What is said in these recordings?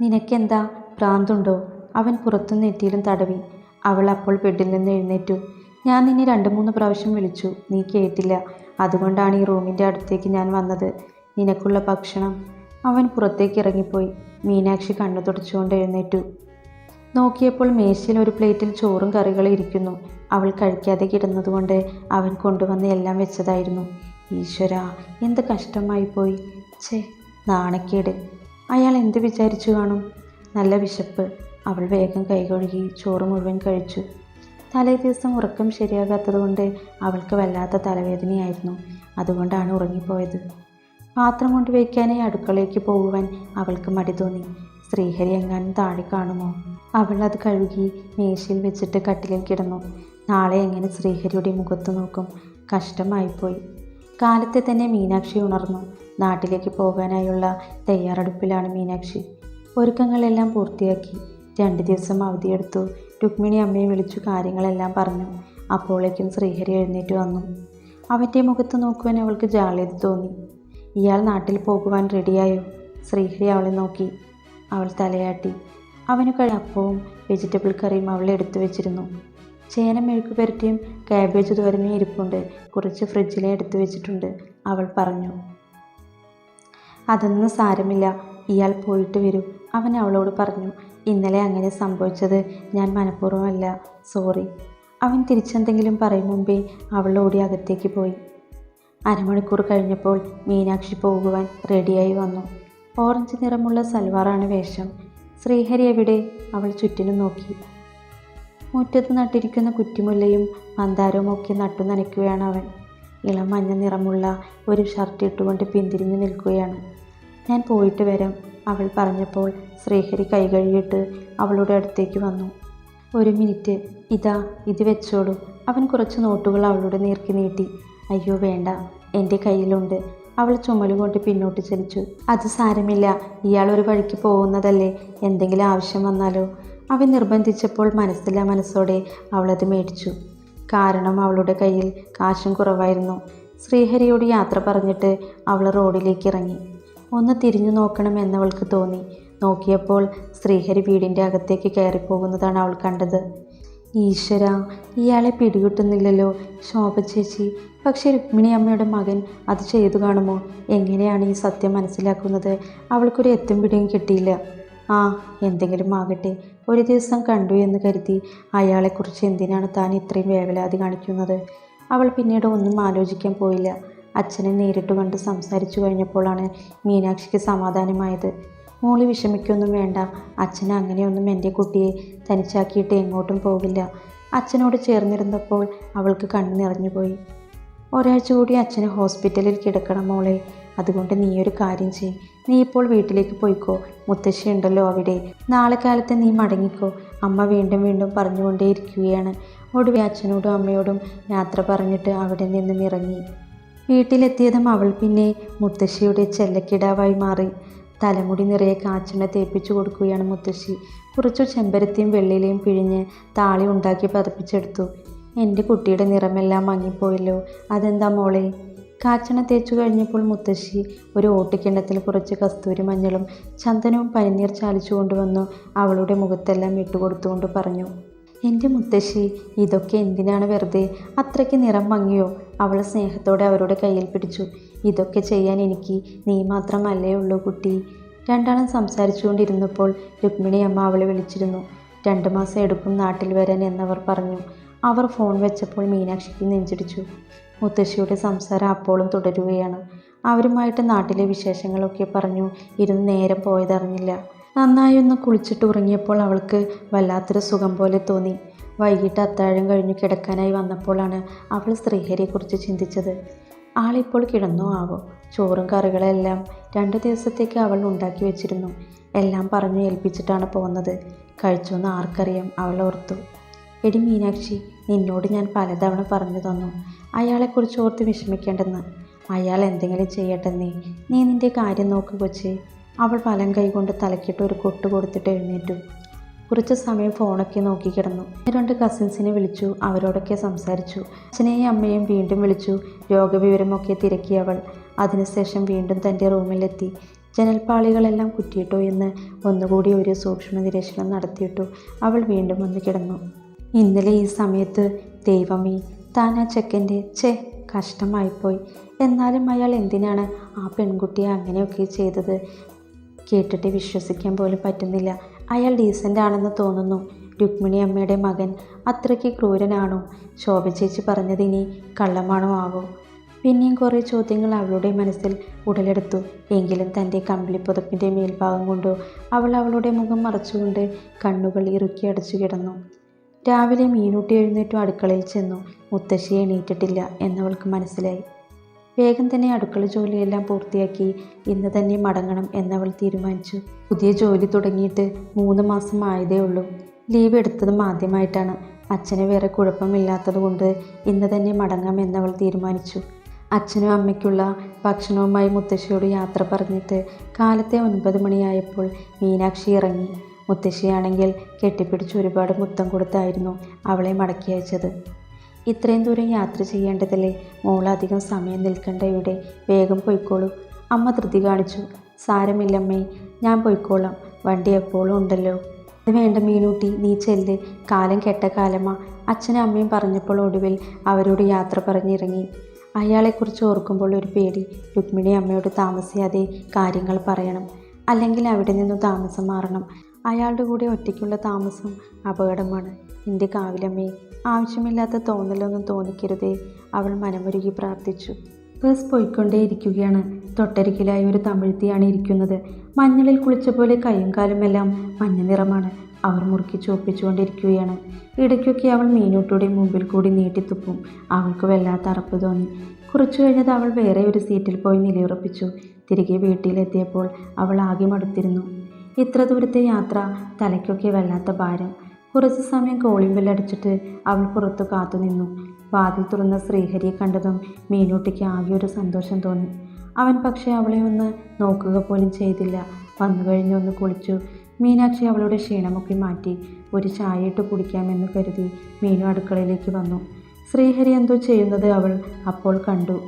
നിനക്കെന്താ? ഭ്രാന്തുണ്ടോ അവൻ പുറത്തുനിന്ന് നെറ്റിയിലും തടവി. അവൾ അപ്പോൾ ബെഡിൽ നിന്ന് എഴുന്നേറ്റു. ഞാൻ നിന്നെ രണ്ട് മൂന്ന് പ്രാവശ്യം വിളിച്ചു. നീ കേട്ടില്ല. അതുകൊണ്ടാണ് ഈ റൂമിന്റെ അടുത്തേക്ക് ഞാൻ വന്നത്. നിനക്കുള്ള ഭക്ഷണം? അവൻ പുറത്തേക്ക് ഇറങ്ങിപ്പോയി. മീനാക്ഷി കണ്ണു തുടച്ചുകൊണ്ട് എഴുന്നേറ്റു. നോക്കിയപ്പോൾ മേശയിൽ ഒരു പ്ലേറ്റിൽ ചോറും കറികളും ഇരിക്കുന്നു. അവൾ കഴിക്കാതെ കിടന്നതുകൊണ്ട് അവൻ കൊണ്ടുവന്ന് എല്ലാം വെച്ചതായിരുന്നു. ഈശ്വര എന്ത് കഷ്ടമായി പോയി ഛേ നാണക്കേട്. അയാൾ എന്ത് വിചാരിച്ചു കാണും? നല്ല വിശപ്പ്. അവൾ വേഗം കൈകഴുകി ചോറ് മുഴുവൻ കഴിച്ചു. തലേ ദിവസം ഉറക്കം ശരിയാകാത്തതുകൊണ്ട് അവൾക്ക് വല്ലാത്ത തലവേദനയായിരുന്നു. അതുകൊണ്ടാണ് ഉറങ്ങിപ്പോയത്. പാത്രം കൊണ്ട് വയ്ക്കാനായി അടുക്കളയ്ക്ക് പോകുവാൻ അവൾക്ക് മടി തോന്നി. ശ്രീഹരി എങ്ങാനും താഴെ കാണുമോ? അവൾ അത് കഴുകി മേശയിൽ വെച്ചിട്ട് കട്ടിലിൽ കിടന്നു. നാളെ എങ്ങനെ ശ്രീഹരിയുടെ മുഖത്ത് നോക്കും? കഷ്ടമായിപ്പോയി. കാലത്തെ തന്നെ മീനാക്ഷി ഉണർന്നു. നാട്ടിലേക്ക് പോകാനായുള്ള തയ്യാറെടുപ്പിലാണ് മീനാക്ഷി. ഒരുക്കങ്ങളെല്ലാം പൂർത്തിയാക്കി. രണ്ട് ദിവസം അവധിയെടുത്തു. രുക്മിണി അമ്മയെ വിളിച്ചു കാര്യങ്ങളെല്ലാം പറഞ്ഞു. അപ്പോഴേക്കും ശ്രീഹരി എഴുന്നേറ്റ് വന്നു. അവന്റെ മുഖത്ത് നോക്കുവാൻ അവൾക്ക് ജാള്യത തോന്നി. ഇയാൾ നാട്ടിൽ പോകുവാൻ റെഡിയായോ? ശ്രീഹരി അവളെ നോക്കി. അവൾ തലയാട്ടി. അവന് കഴി വെജിറ്റബിൾ കറിയും അവൾ എടുത്തു വെച്ചിരുന്നു. ചേന മെഴുക്ക് പുരട്ടിയും കാബേജ് തോരനും ഇരിപ്പുണ്ട്. കുറച്ച് ഫ്രിഡ്ജിലെ എടുത്തു വെച്ചിട്ടുണ്ട്. അവൾ പറഞ്ഞു. അതൊന്നും സാരമില്ല. ഇയാൾ പോയിട്ട് വരൂ. അവൻ അവളോട് പറഞ്ഞു ഇന്നലെ അങ്ങനെ സംഭവിച്ചത് ഞാൻ മനഃപൂർവമല്ല. സോറി. അവൻ തിരിച്ചെന്തെങ്കിലും പറയും മുമ്പേ അവൾ ഓടി അകത്തേക്ക് പോയി. അരമണിക്കൂർ കഴിഞ്ഞപ്പോൾ മീനാക്ഷി പോകുവാൻ റെഡിയായി വന്നു. ഓറഞ്ച് നിറമുള്ള സൽവാറാണ് വേഷം. ശ്രീഹരി എവിടെ? അവൾ ചുറ്റിനും നോക്കി. മുറ്റത്ത് നട്ടിരിക്കുന്ന കുറ്റിമുല്ലയും മന്ദാരവും ഒക്കെ നട്ടു നനയ്ക്കുകയാണ് അവൻ. ഇളം മഞ്ഞ നിറമുള്ള ഒരു ഷർട്ട് ഇട്ടുകൊണ്ട് പിന്തിരിഞ്ഞു നിൽക്കുകയാണ്. ഞാൻ പോയിട്ട് വരാം അവൾ പറഞ്ഞപ്പോൾ ശ്രീഹരി കൈ കഴുകിയിട്ട് അവളുടെ അടുത്തേക്ക് വന്നു. ഒരു മിനിറ്റ് ഇതാ ഇത് വെച്ചോളൂ. അവൻ കുറച്ച് നോട്ടുകൾ അവളുടെ നേർക്ക് നീട്ടി. അയ്യോ വേണ്ട എന്റെ കയ്യിലുണ്ട്. അവൾ ചുമലുകൊണ്ട് പിന്നോട്ട് ചലിച്ചു. അത് സാരമില്ല ഇയാൾ ഒരു വഴിക്ക് പോകുന്നതല്ലേ എന്തെങ്കിലും ആവശ്യം വന്നാലോ? അവൻ നിർബന്ധിച്ചപ്പോൾ മനസ്സില്ല മനസ്സോടെ അവളത് മേടിച്ചു. കാരണം അവളുടെ കയ്യിൽ കാശും കുറവായിരുന്നു. ശ്രീഹരിയോട് യാത്ര പറഞ്ഞിട്ട് അവൾ റോഡിലേക്ക് ഇറങ്ങി. ഒന്ന് തിരിഞ്ഞു നോക്കണം എന്നവൾക്ക് തോന്നി. നോക്കിയപ്പോൾ ശ്രീഹരി വീടിന്റെ അകത്തേക്ക് കയറിപ്പോകുന്നതാണ് അവൾ കണ്ടത്. ഈശ്വര ഇയാളെ പിടികിട്ടുന്നില്ലല്ലോ ശോഭ ചേച്ചി. പക്ഷേ രുക്മിണി അമ്മയുടെ മകൻ അത് ചെയ്തു കാണുമോ? എങ്ങനെയാണ് ഈ സത്യം മനസ്സിലാക്കുന്നത്? അവൾക്കൊരു എത്തും പിടിയും കിട്ടിയില്ല. ആ എന്തെങ്കിലും ആകട്ടെ. ഒരു ദിവസം കണ്ടു എന്ന് കരുതി അയാളെക്കുറിച്ച് എന്തിനാണ് താൻ ഇത്രയും വേവലാതി കാണിക്കുന്നത്? അവൾ പിന്നീട് ഒന്നും ആലോചിക്കാൻ പോയില്ല. അച്ഛനെ നേരിട്ട് കണ്ട് സംസാരിച്ചു കഴിഞ്ഞപ്പോഴാണ് മീനാക്ഷിക്ക് സമാധാനമായത്. മോളി വിഷമിക്കൊന്നും വേണ്ട. അച്ഛൻ അങ്ങനെയൊന്നും എന്റെ കുട്ടിയെ തനിച്ചാക്കിയിട്ട് എങ്ങോട്ടും പോകില്ല അച്ഛനോട് ചേർന്നിരുന്നപ്പോൾ അവൾക്ക് കണ്ണു നിറഞ്ഞുപോയി. ഒരാഴ്ച കൂടി അച്ഛന് ഹോസ്പിറ്റലിൽ കിടക്കണം മോളെ. അതുകൊണ്ട് നീ ഒരു കാര്യം ചെയ് നീ ഇപ്പോൾ വീട്ടിലേക്ക് പോയിക്കോ. മുത്തശ്ശി ഉണ്ടല്ലോ അവിടെ. നാളെ കാലത്ത് നീ മടങ്ങിക്കോ. അമ്മ വീണ്ടും വീണ്ടും പറഞ്ഞുകൊണ്ടേയിരിക്കുകയാണ്. ഒടുവിൽ അച്ഛനോടും അമ്മയോടും യാത്ര പറഞ്ഞിട്ട് അവിടെ നിന്നും ഇറങ്ങി വീട്ടിലെത്തിയതും അവൾ പിന്നെ മുത്തശ്ശിയുടെ ചെല്ലക്കിടാവായി മാറി. തലമുടി നിറയെ കാച്ചെണ്ണ തേപ്പിച്ചു കൊടുക്കുകയാണ് മുത്തശ്ശി. കുറച്ചു ചെമ്പരത്തിയും വെള്ളിയിലയും പിഴിഞ്ഞ് താളി ഉണ്ടാക്കി പതപ്പിച്ചെടുത്തു. എന്റെ കുട്ടിയുടെ നിറമെല്ലാം മങ്ങിപ്പോയല്ലോ. അതെന്താ മോളെ? കാച്ചണ തേച്ചു കഴിഞ്ഞപ്പോൾ മുത്തശ്ശി ഒരു ഓട്ടിക്കിണ്ണത്തിൽ കുറച്ച് കസ്തൂരി മഞ്ഞളും ചന്ദനവും പനിനീർ ചാലിച്ചു കൊണ്ടുവന്നു. അവളുടെ മുഖത്തെല്ലാം ഇട്ടുകൊടുത്തുകൊണ്ട് പറഞ്ഞു. എന്റെ മുത്തശ്ശി ഇതൊക്കെ എന്തിനാണ് വെറുതെ? അത്രയ്ക്ക് നിറം മങ്ങിയോ? അവൾ സ്നേഹത്തോടെ അവരുടെ കയ്യിൽ പിടിച്ചു. ഇതൊക്കെ ചെയ്യാൻ എനിക്ക് നീ മാത്രമല്ലേ ഉള്ളൂ കുട്ടി. രണ്ടാളും സംസാരിച്ചുകൊണ്ടിരുന്നപ്പോൾ രുക്മിണി അമ്മ അവളെ വിളിച്ചിരുന്നു. രണ്ട് മാസം എടുക്കും നാട്ടിൽ വരാൻ എന്നവർ പറഞ്ഞു. അവർ ഫോൺ വെച്ചപ്പോൾ മീനാക്ഷിക്ക് നെഞ്ചിടിച്ചു. മുത്തശ്ശിയുടെ സംസാരം അപ്പോഴും തുടരുകയാണ്. അവരുമായിട്ട് നാട്ടിലെ വിശേഷങ്ങളൊക്കെ പറഞ്ഞു ഇരുന്ന് നേരം പോയതറിഞ്ഞില്ല. നന്നായി ഒന്ന് കുളിച്ചിട്ട് ഉറങ്ങിയപ്പോൾ അവൾക്ക് വല്ലാത്തൊരു സുഖം പോലെ തോന്നി. വൈകിട്ട് അത്താഴം കഴിഞ്ഞ് കിടക്കാനായി വന്നപ്പോഴാണ് അവൾ ശ്രീഹരിയെക്കുറിച്ച് ചിന്തിച്ചത്. ആളിപ്പോൾ കിടന്നോ ആവോ? ചോറും കറികളെല്ലാം രണ്ട് ദിവസത്തേക്ക് അവൾ ഉണ്ടാക്കി വെച്ചിരുന്നു. എല്ലാം പറഞ്ഞു ഏൽപ്പിച്ചിട്ടാണ് പോകുന്നത്. കഴിച്ചോന്ന് ആർക്കറിയാം അവൾ ഓർത്തു. എടി മീനാക്ഷി നിന്നോട് ഞാൻ പലതവണ പറഞ്ഞു തന്നു. അയാളെക്കുറിച്ച് ഓർത്ത് വിഷമിക്കേണ്ടെന്ന്. അയാൾ എന്തെങ്കിലും ചെയ്യട്ടെന്നേ. നീ നിന്റെ കാര്യം നോക്ക് കൊച്ചേ. അവൾ വലം കൈകൊണ്ട് തലക്കിട്ട് ഒരു കൊട്ട് കൊടുത്തിട്ട് എഴുന്നേറ്റു. കുറച്ച് സമയം ഫോണൊക്കെ നോക്കി കിടന്നു. രണ്ട് കസിൻസിനെ വിളിച്ചു അവരോടൊക്കെ സംസാരിച്ചു. അച്ഛനെയും അമ്മയും വീണ്ടും വിളിച്ചു. രോഗവിവരമൊക്കെ തിരക്കി അവൾ. അതിനുശേഷം വീണ്ടും തന്റെ റൂമിലെത്തി. ജനൽപ്പാളികളെല്ലാം കുറ്റിയിട്ടോ എന്ന് ഒന്നുകൂടി ഒരു സൂക്ഷ്മ നിരീക്ഷണം നടത്തിയിട്ടു അവൾ വീണ്ടും വന്ന് കിടന്നു. ഇന്നലെ ഈ സമയത്ത് ദൈവമേ താൻ ആ ചെക്കന്റെ ചെ കഷ്ടമായിപ്പോയി. എന്നാലും അയാൾ എന്തിനാണ് ആ പെൺകുട്ടിയെ അങ്ങനെയൊക്കെ ചെയ്തത്? കേട്ടിട്ട് വിശ്വസിക്കാൻ പോലും പറ്റുന്നില്ല. അയാൾ ഡീസന്റ് ആണെന്ന് തോന്നുന്നു. രുക്മിണി അമ്മയുടെ മകൻ അത്രയ്ക്ക് ക്രൂരനാണോ? ശോഭ ചേച്ചി പറഞ്ഞത് ഇനി കള്ളമാണോ ആവോ? പിന്നെയും കുറേ ചോദ്യങ്ങൾ അവളുടെ മനസ്സിൽ ഉടലെടുത്തു. എങ്കിലും തന്റെ കമ്പിളിപ്പുതപ്പിന്റെ മേൽഭാഗം കൊണ്ടോ അവൾ അവളുടെ മുഖം മറച്ചുകൊണ്ട് കണ്ണുകൾ ഇറുക്കി അടച്ചു കിടന്നു. രാവിലെ മീനൂട്ടി എഴുന്നേറ്റു അടുക്കളയിൽ ചെന്നു. മുത്തശ്ശിയെ എണീറ്റിട്ടില്ല എന്നവൾക്ക് മനസ്സിലായി. വേഗം തന്നെ അടുക്കള ജോലിയെല്ലാം പൂർത്തിയാക്കി ഇന്ന് തന്നെ മടങ്ങണം എന്നവൾ തീരുമാനിച്ചു. പുതിയ ജോലി തുടങ്ങിയിട്ട് മൂന്ന് മാസം ആയതേ ഉള്ളൂ. ലീവ് എടുത്തതും ആദ്യമായിട്ടാണ്. അച്ഛന് വേറെ കുഴപ്പമില്ലാത്തതുകൊണ്ട് ഇന്ന് തന്നെ മടങ്ങാം എന്നവൾ തീരുമാനിച്ചു. അച്ഛനും അമ്മയ്ക്കുള്ള ഭക്ഷണവുമായി മുത്തശ്ശിയോട് യാത്ര പറഞ്ഞിട്ട് കാലത്തെ ഒൻപത് മണിയായപ്പോൾ മീനാക്ഷി ഇറങ്ങി. മുത്തശ്ശിയാണെങ്കിൽ കെട്ടിപ്പിടിച്ച് ഒരുപാട് മുത്തം കൊടുത്തായിരുന്നു അവളെ മടക്കി അയച്ചത്. ഇത്രയും ദൂരം യാത്ര ചെയ്യേണ്ടതല്ലേ? മോളധികം സമയം നിൽക്കണ്ട ഇവിടെ വേഗം പോയിക്കോളൂ. അമ്മ ധൃതി കാണിച്ചു. സാരമില്ലമ്മേ ഞാൻ പോയിക്കോളാം. വണ്ടി എപ്പോഴും ഉണ്ടല്ലോ. അത് വേണ്ട മീനൂട്ടി നീ ചെല്ല്. കാലം കെട്ട കാലമാ. അച്ഛനും അമ്മയും പറഞ്ഞപ്പോൾ ഒടുവിൽ അവരോട് യാത്ര പറഞ്ഞിറങ്ങി. അയാളെക്കുറിച്ച് ഓർക്കുമ്പോൾ ഒരു പേടി. രുക്മിണി അമ്മയോട് താമസിയാതെ കാര്യങ്ങൾ പറയണം. അല്ലെങ്കിൽ അവിടെ നിന്ന് താമസം മാറണം. അയാളുടെ കൂടെ ഒറ്റയ്ക്കുള്ള താമസം അപകടമാണ്. എന്റെ കാവിലമ്മേ ആവശ്യമില്ലാത്ത തോന്നലൊന്നും തോന്നിക്കരുതേ അവൾ മനമൊരുകി പ്രാർത്ഥിച്ചു. ബസ് പോയിക്കൊണ്ടേയിരിക്കുകയാണ്. തൊട്ടരികിലായി ഒരു തമിഴ്ത്തിയാണ് ഇരിക്കുന്നത്. മഞ്ഞളിൽ കുളിച്ച പോലെ കൈയും കാലുമെല്ലാം മഞ്ഞ നിറമാണ്. അവർ മുറുക്കി ചോപ്പിച്ചുകൊണ്ടിരിക്കുകയാണ് ഇടയ്ക്കൊക്കെ അവൾ മീനൂട്ടിയുടെ മുമ്പിൽ കൂടി നീട്ടിത്തുപ്പും. അവൾക്ക് വല്ലാത്ത അറപ്പ് തോന്നി. കുറച്ചു കഴിഞ്ഞത് അവൾ വേറെ ഒരു സീറ്റിൽ പോയി നിലയുറപ്പിച്ചു. തിരികെ വീട്ടിലെത്തിയപ്പോൾ അവൾ ആകെ മടുത്തിരുന്നു. ഇത്ര ദൂരത്തെ യാത്ര തലയ്ക്കൊക്കെ വല്ലാത്ത ഭാരം. കുറച്ച് സമയം കോളിംഗ് ബെല്ലടിച്ചിട്ട് അവൾ പുറത്തു കാത്തുനിന്നു വാതിൽ തുറന്ന ശ്രീഹരിയെ കണ്ടതും മീനൂട്ടിക്ക് ആകെ ഒരു സന്തോഷം തോന്നി. അവൻ പക്ഷേ അവളെ ഒന്ന് നോക്കുക പോലും ചെയ്തില്ല. വന്നു കഴിഞ്ഞൊന്ന് കുളിച്ചു. മീനാക്ഷി അവളുടെ ക്ഷീണമൊക്കെ മാറ്റി ഒരു ചായ ഇട്ട് കുടിക്കാമെന്ന് കരുതി മീനു അടുക്കളയിലേക്ക് വന്നു. ശ്രീഹരി എന്തോ ചെയ്യുന്നത് അവൾ അപ്പോൾ കണ്ടു.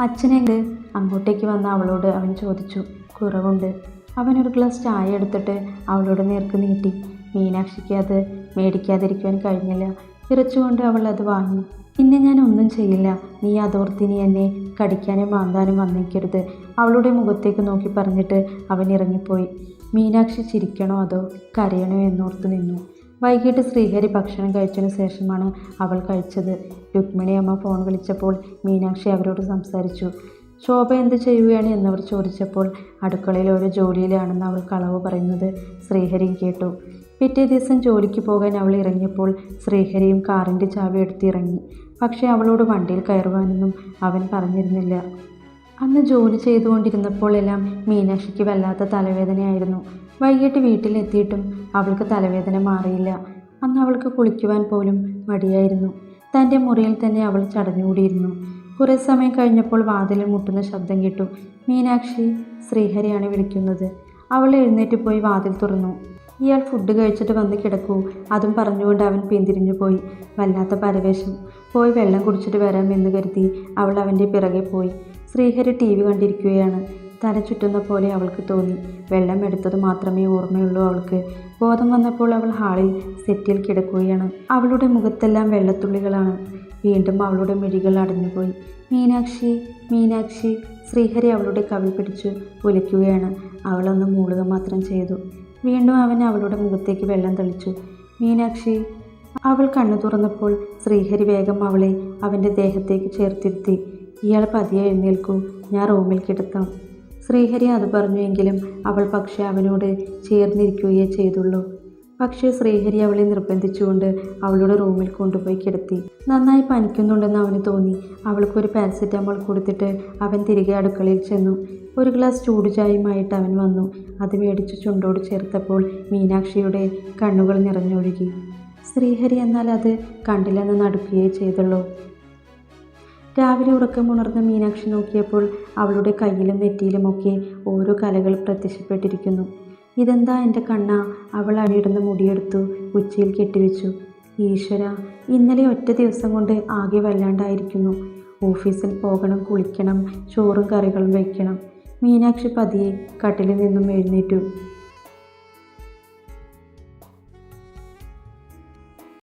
അച്ഛനെങ്കിൽ അങ്ങോട്ടേക്ക് വന്ന അവളോട് അവൻ ചോദിച്ചു. കുറവുണ്ട്. അവൻ ഒരു ഗ്ലാസ് ചായ എടുത്തിട്ട് അവളോട് നേർക്ക് നീട്ടി. മീനാക്ഷിക്ക് അത് മേടിക്കാതിരിക്കുവാൻ കഴിഞ്ഞില്ല. ഇറച്ചുകൊണ്ട് അവൾ അത് വാങ്ങി. പിന്നെ ഞാൻ ഒന്നും ചെയ്യില്ല. നീ അതോർത്തിനി എന്നെ കടിക്കാനും മാന്താനും വന്നേക്കരുത് അവളുടെ മുഖത്തേക്ക് നോക്കി പറഞ്ഞിട്ട് അവൻ ഇറങ്ങിപ്പോയി. മീനാക്ഷി ചിരിക്കണോ അതോ കരയണോ എന്നോർത്ത് നിന്നു. വൈകിട്ട് ശ്രീഹരി ഭക്ഷണം കഴിച്ചതിന് ശേഷമാണ് അവൾ കഴിച്ചത്. രുക്മിണി അമ്മ ഫോൺ വിളിച്ചപ്പോൾ മീനാക്ഷി അവരോട് സംസാരിച്ചു. ശോഭ എന്ത് ചെയ്യുകയാണ് എന്നവർ ചോദിച്ചപ്പോൾ അടുക്കളയിൽ ഒരു ജോലിയിലാണെന്ന് അവൾ കളവ് പറയുന്നത് ശ്രീഹരി കേട്ടു. പിറ്റേ ദിവസം ജോലിക്ക് പോകാൻ അവൾ ഇറങ്ങിയപ്പോൾ ശ്രീഹരിയും കാറിന്റെ ചാവി എടുത്ത് ഇറങ്ങി. പക്ഷേ അവളോട് വണ്ടിയിൽ കയറുവാനൊന്നും അവൻ പറഞ്ഞിരുന്നില്ല. അന്ന് ജോലി ചെയ്തുകൊണ്ടിരുന്നപ്പോൾ എല്ലാം മീനാക്ഷിക്ക് വല്ലാത്ത തലവേദനയായിരുന്നു. വൈകിട്ട് വീട്ടിലെത്തിയിട്ടും അവൾക്ക് തലവേദന മാറിയില്ല. അന്ന് അവൾക്ക് കുളിക്കുവാൻ പോലും മടിയായിരുന്നു. തന്റെ മുറിയിൽ തന്നെ അവൾ ചടഞ്ഞുകൂടിയിരുന്നു. കുറേ സമയം കഴിഞ്ഞപ്പോൾ വാതിലിൽ മുട്ടുന്ന ശബ്ദം കേട്ടു. മീനാക്ഷി ശ്രീഹരിയാണ് വിളിക്കുന്നത്. അവൾ എഴുന്നേറ്റ് പോയി വാതിൽ തുറന്നു. ഇയാൾ ഫുഡ് കഴിച്ചിട്ട് വന്ന് കിടക്കൂ. അതും പറഞ്ഞുകൊണ്ട് അവൻ പിന്തിരിഞ്ഞു പോയി. വല്ലാത്ത പരവേശം. പോയി വെള്ളം കുടിച്ചിട്ട് വരാം എന്ന് കരുതി അവൾ അവന്റെ പിറകെ പോയി. ശ്രീഹരി ടി വി കണ്ടിരിക്കുകയാണ്. തല ചുറ്റുന്ന പോലെ അവൾക്ക് തോന്നി. വെള്ളം എടുത്തത് മാത്രമേ ഓർമ്മയുള്ളൂ അവൾക്ക്. ബോധം വന്നപ്പോൾ അവൾ ഹാളിൽ സെറ്റിൽ കിടക്കുകയാണ്. അവളുടെ മുഖത്തെല്ലാം വെള്ളത്തുള്ളികളാണ്. വീണ്ടും അവളുടെ മിഴികൾ അടഞ്ഞുപോയി. മീനാക്ഷി മീനാക്ഷി ശ്രീഹരി അവളുടെ കവി പിടിച്ച് ഒലിക്കുകയാണ് അവളൊന്ന് മൂളുക മാത്രം ചെയ്തു. വീണ്ടും അവൻ അവളുടെ മുഖത്തേക്ക് വെള്ളം തളിച്ചു. മീനാക്ഷി അവൾ കണ്ണു തുറന്നപ്പോൾ ശ്രീഹരി വേഗം അവളെ അവന്റെ ദേഹത്തേക്ക് ചേർത്തിരുത്തി. ഇയാൾ പതിയെ എഴുന്നേൽക്കൂ. ഞാൻ റൂമിൽ കിടത്താം ശ്രീഹരി അത് പറഞ്ഞുവെങ്കിലും അവൾ പക്ഷേ അവനോട് ചേർന്നിരിക്കുകയേ ചെയ്തുള്ളൂ. പക്ഷേ ശ്രീഹരി അവളെ നിർബന്ധിച്ചുകൊണ്ട് അവളുടെ റൂമിൽ കൊണ്ടുപോയി കിടത്തി. നന്നായി പനിക്കുന്നുണ്ടെന്ന് അവന് തോന്നി. അവൾക്കൊരു പാരസെറ്റാമോൾ കൊടുത്തിട്ട് അവൻ തിരികെ അടുക്കളയിൽ ചെന്നു. ഒരു ഗ്ലാസ് ചൂട് ചായയുമായിട്ട് അവൻ വന്നു. അത് മേടിച്ച് ചുണ്ടോട് ചേർത്തപ്പോൾ മീനാക്ഷിയുടെ കണ്ണുകൾ നിറഞ്ഞൊഴുകി. ശ്രീഹരി എന്നാൽ അത് കണ്ടില്ലെന്ന് നടുക്കുകയേ ചെയ്തുള്ളൂ. രാവിലെ ഉറക്കമുണർന്ന മീനാക്ഷി നോക്കിയപ്പോൾ അവളുടെ കയ്യിലും നെറ്റിയിലുമൊക്കെ ഓരോ കലകൾ പ്രത്യക്ഷപ്പെട്ടിരിക്കുന്നു. ഇതെന്താ എന്റെ കണ്ണ? അവൾ അണിയിടുന്ന മുടിയെടുത്തു ഉച്ചയിൽ കെട്ടിവെച്ചു. ഈശ്വര ഇന്നലെ ഒറ്റ ദിവസം കൊണ്ട് ആകെ വല്ലാണ്ടായിരിക്കുന്നു. ഓഫീസിൽ പോകണം കുളിക്കണം ചോറും കറികളും വയ്ക്കണം മീനാക്ഷി പതിയെ കട്ടിലിൽ നിന്നും എഴുന്നേറ്റു.